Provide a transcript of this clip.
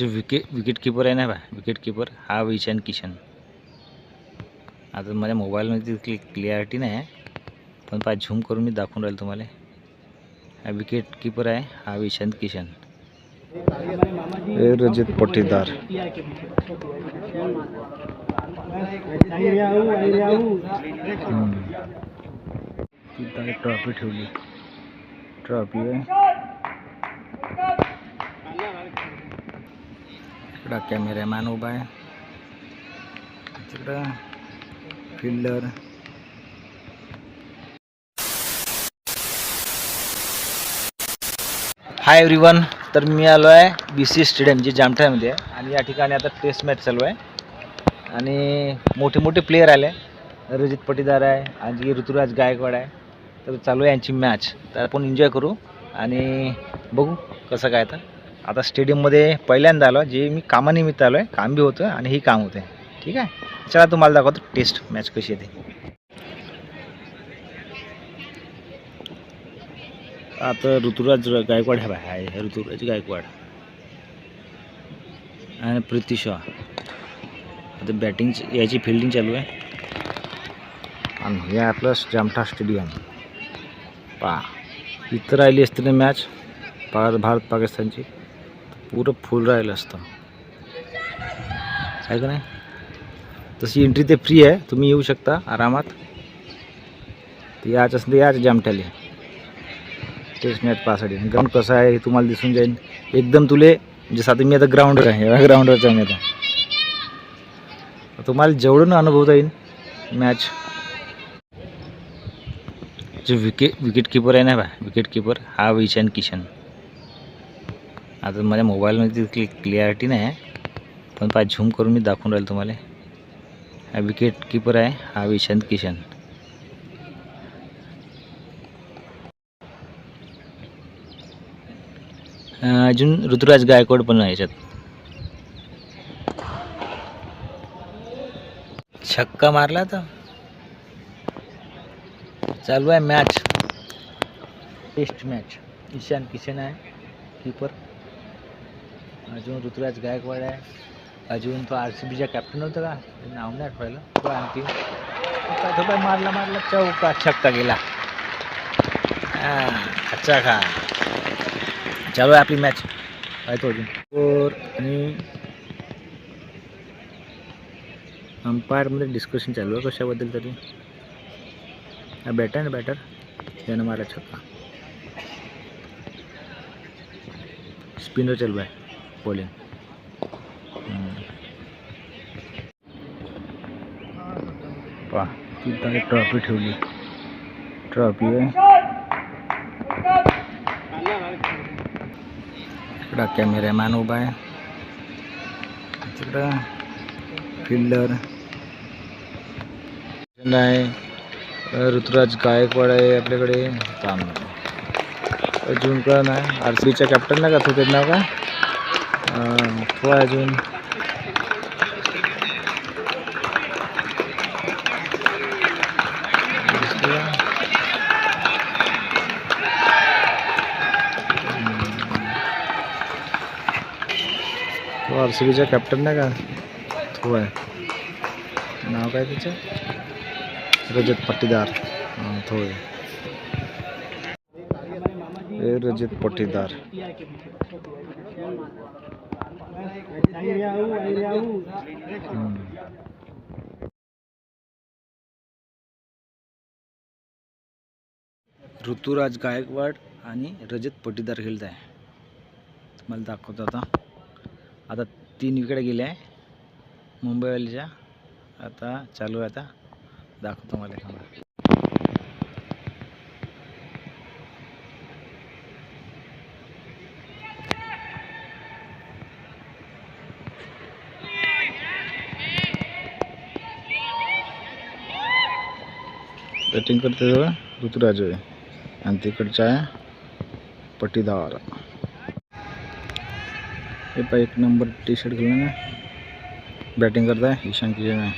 जो wicket wicket keeper आहे ना बा विकेट किपर हा विशान किशन आता माझ्या मोबाईलमध्ये तितकी क्लिअरिटी नाही आहे पण पा झूम करून मी दाखवून राहील तुम्हाला हा विकेट किपर आहे हा विशांत किशन हे रजत पट्टीदार ट्रॉफी ठेवली। ट्रॉफी आहे इकडं कॅमेरामॅन उभा आहे. तिकडं फिल्डर हाय एव्हरीवन तर मी आलो आहे बी सी स्टेडियम जे जामठामध्ये आहे आणि या ठिकाणी आता टेस्ट मॅच चालू आहे. आणि मोठे मोठे प्लेयर आले. रजित पटीदार आहे आणि ऋतुराज गायकवाड आहे. तर चालू आहे यांची मॅच तर आपण एन्जॉय करू आणि बघू कसं काय तर आता स्टेडियममध्ये पहिल्यांदा आलो जे मी कामानिमित्त आलो आहे काम बी होतं आणि हे काम होतं ठीक आहे? चला तुम्हाला दाखवतो टेस्ट मॅच कशी येते आता ऋतुराज गायकवाड ह्या बाय आहे हे ऋतुराज गायकवाड. आणि प्रीती शॉ. आता बॅटिंग याची फिल्डिंग चालू आहे. आणि हे आपलं जामठा स्टेडियम पा इथं राहिली असते ना मॅच पा भारत पाकिस्तानची पुरं फुल राहिलं असतं. आहे का नाही? तशी एंट्री ते फ्री आहे. तुम्ही येऊ शकता आरामात. ते याच असं याच जामठ्याले टेस्ट मॅच पासाठी ग्राउंड कसं आहे हे तुम्हाला दिसून जाईल. एकदम तुले म्हणजे जसं आता मी आता ग्राउंडवर आहे. या मी आता. तुम्हाला जेवढं अनुभवता येईल मॅच जे विके विकेट किपर आहे ना बा विकेट किपर हा विशान किशन. आता माझ्या मोबाईलमध्ये तितकी क्लिअरिटी नाही आहे. पण पा झूम करून मी दाखवून राहील तुम्हाला. हा विकेट किपर आहे हा विशांत किशन. अजून ऋतुराज गायकवाड पण आहे याच्यात. छक्का मारला तर? चालू आहे match test match Ishan Kishan आहे कीपर अजून ऋतुराज गायकवाड आहे. अजून तो आर सी बीचा कॅप्टन होता का? नाव नाही आठवायला. तो आणखी तो मारला मारला चौका छक्का गेला. अच्छा खा. चालू आहे आपली मॅच पाहतो अजून. आणि अंपायरमध्ये डिस्कशन चालू आहे कशाबद्दल तरी. हा बॅटर आहे ना बॅटर त्यानं मारा छक्का. स्पिनर चालू आहे. बॉलिंग पा तिथं ट्रॉफी ठेवली. ट्रॉफी आहे. इकडं कॅमेरामॅन उभा आहे. तिकडं फिल्डर. आहे ऋतुराज गायकवाड आहे आपल्याकडे. काम अजून का नाही आर सी बीचा कॅप्टन नाही का? तो त्याचं नाव का अं, तो आहे अजून तो आर सी बीचा कॅप्टन नाही का? तो आहे. नाव काय त्याचं? रजत पट्टीदार हां तो आहे. हे रजत पट्टीदार ऋतुराज गायकवाड आणि रजत पटीदार खेळत आहे. मला दाखवतो आता. आता तीन विकेट गेले आहे. मुंबईवालीच्या आता चालू आहे आता. दाखवतो मला बॅटिंग करते तेव्हा ऋतुराज आहे आणि तिकडचा आहे पटीदार हे पा एक नंबर टी शर्ट घालून बॅटिंग करताय ईशान किशन आहे.